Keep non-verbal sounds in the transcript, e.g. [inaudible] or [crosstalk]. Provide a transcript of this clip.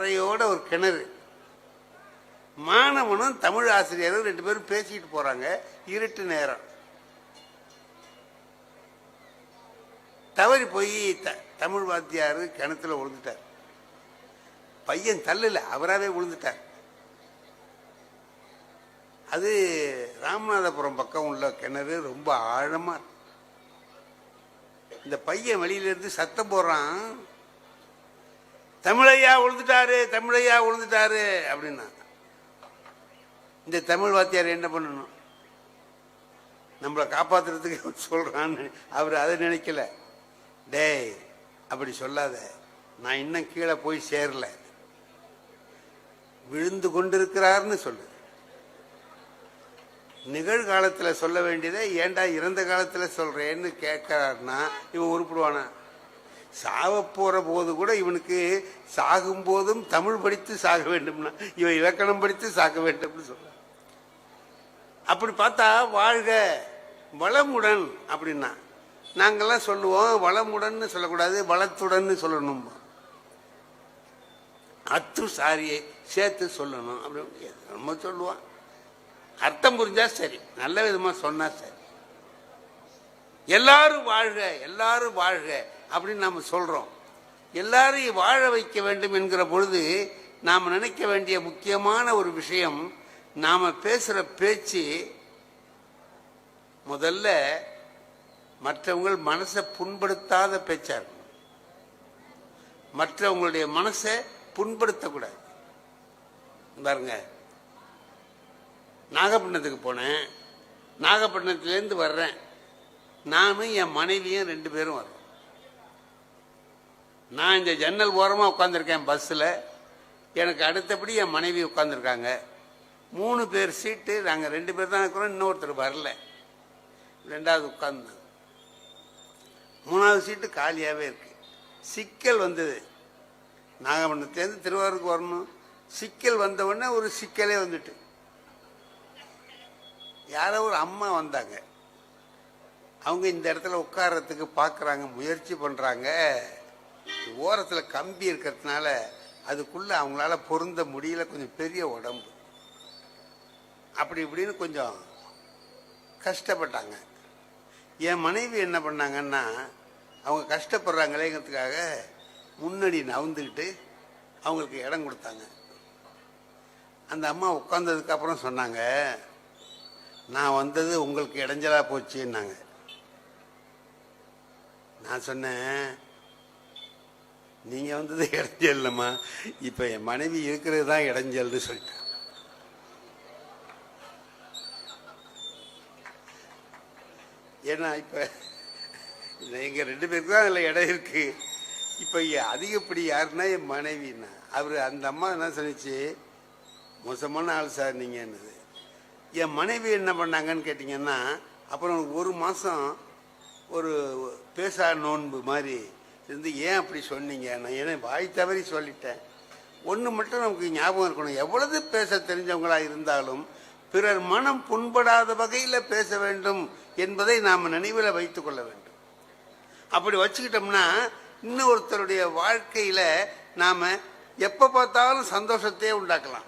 கரையோட ஒரு கிணறு. மாணவனும் தமிழ் ஆசிரியரும் ரெண்டு பேரும் பேசிக்கிட்டு போறாங்க இருட்டு நேரம். தவறி போய் தமிழ் வாத்தியார் கிணத்துல விழுந்துட்டார். பையன் தள்ளல அவராகவே விழுந்துட்டார். அது ராமநாதபுரம் பக்கம் உள்ள கிணறு ரொம்ப ஆழமா இந்த பையன் வெளியில இருந்து சத்தம் போடுறான் தமிழையா உழுந்துட்டாரு தமிழையா உழுந்துட்டாரு அப்படின்னா. இந்த தமிழ் வாத்தியார் என்ன பண்ணணும்? நம்மளை காப்பாத்துறதுக்கு [laughs] சொல்றான்னு அவர் அதை நினைக்கல. டேய் அப்படி சொல்லாத. நான் இன்னும் கீழே போய் சேரல. விழுந்து கொண்டிருக்கிறார்னு சொல்லு. நிகழ்காலத்தில் சொல்ல வேண்டியதை ஏன்டா இறந்த காலத்தில் சொல்றேன்னு கேட்கிறாருன்னா இவன் உருப்பிடுவானா? சாவ போது கூட இவனுக்கு சாகும் போதும் தமிழ் படித்து சாக வேண்டும்னா இவன் இலக்கணம் படித்து சாக வேண்டும்னு சொல்கிறான் அப்படி பார்த்தா வாழ்க வளமுடன் அப்படின்னா நாங்கெல்லாம் சொல்லுவோம் வளமுடன் சொல்லக்கூடாது வளத்துடன் சொல்லணும். அத்து சாரியை சேர்த்து சொல்லணும் அப்படி நம்ம சொல்லுவான் அர்த்தம் புரிஞ்சா சரி நல்ல விதமா சொன்னா சரி. எல்லாரும் வாழ்க எல்லாரும் வாழ்க. அப்படின்னு நாம் சொல்றோம். எல்லாரையும் வாழ வைக்க வேண்டும் என்கிற பொழுது நாம் நினைக்க வேண்டிய முக்கியமான ஒரு விஷயம் நாம் பேசுகிற பேச்சு முதல்ல மற்றவங்கள் மனசை புண்படுத்தாத பேச்சா இருக்கணும். மற்றவங்களுடைய மனசை புண்படுத்தக்கூடாது. பாருங்க நாகப்பட்டினத்துக்கு போனேன். நாகப்பட்டினத்துலேருந்து வர்றேன். நானும் என் மனைவியும் ரெண்டு பேரும் வர்றோம். நான் இந்த ஜன்னல் ஓரமாக உட்காந்துருக்கேன் பஸ்ஸில் எனக்கு அடுத்தபடி என் மனைவி உட்காந்துருக்காங்க மூணு பேர் சீட்டு நாங்கள் ரெண்டு பேர் தான் இருக்கிறோம் இன்னொருத்தர் வரல. ரெண்டாவது உட்காந்து மூணாவது சீட்டு காலியாகவே இருக்கு. சிக்கல் வந்தது. நாகப்பட்டினத்துலேருந்து திருவாரூருக்கு வரணும். சிக்கல் வந்தவுடனே ஒரு சிக்கலே வந்துட்டு. யாரோ ஒரு அம்மா வந்தாங்க. அவங்க இந்த இடத்துல உட்கார்றதுக்கு பார்க்குறாங்க முயற்சி பண்ணுறாங்க ஓரத்தில் கம்பி இருக்கிறதுனால அதுக்குள்ள அவங்களால பொருந்த முடியல கொஞ்சம் பெரிய உடம்பு. அப்படி இப்படின்னு கொஞ்சம் கஷ்டப்பட்டாங்க. என் மனைவி என்ன பண்ணாங்கன்னா அவங்க கஷ்டப்படுறாங்களேங்கிறதுக்காக முன்னாடி நவுந்துக்கிட்டு அவங்களுக்கு இடம் கொடுத்தாங்க. அந்த அம்மா உட்காந்ததுக்கப்புறம் சொன்னாங்க நான் வந்தது உங்களுக்கு இடைஞ்சலா போச்சுன்னாங்க. நான் சொன்னேன் நீங்கள் வந்தது இடைஞ்சல் இல்லைம்மா இப்போ என் மனைவி இருக்கிறது தான் இடைஞ்சல்னு சொல்லிட்டேன் ஏன்னா இப்போ எங்கள் ரெண்டு பேருக்கு தான் அதில் இடம் இருக்குது இப்போ அதிகப்படி யாருன்னா என் மனைவின்னா. அவர் அந்த அம்மா என்ன சொன்னிச்சு? மோசமான ஆள் சார் நீங்கன்னு என் மனைவி என்ன பண்ணாங்கன்னு கேட்டிங்கன்னா அப்புறம் ஒரு மாதம் ஒரு பேசா நோன்பு மாதிரி இருந்து ஏன் அப்படி சொன்னீங்க? நான் ஏன்னா வாய் தவறி சொல்லிட்டேன். ஒன்று மட்டும் நமக்கு ஞாபகம் இருக்கணும். எவ்வளவு பேச தெரிஞ்சவங்களாக இருந்தாலும் பிறர் மனம் புண்படாத வகையில் பேச வேண்டும் என்பதை நாம் நினைவில் வைத்து கொள்ள வேண்டும். அப்படி வச்சுக்கிட்டோம்னா இன்னொருத்தருடைய வாழ்க்கையில் நாம் எப்போ பார்த்தாலும் சந்தோஷத்தையே உண்டாக்கலாம்.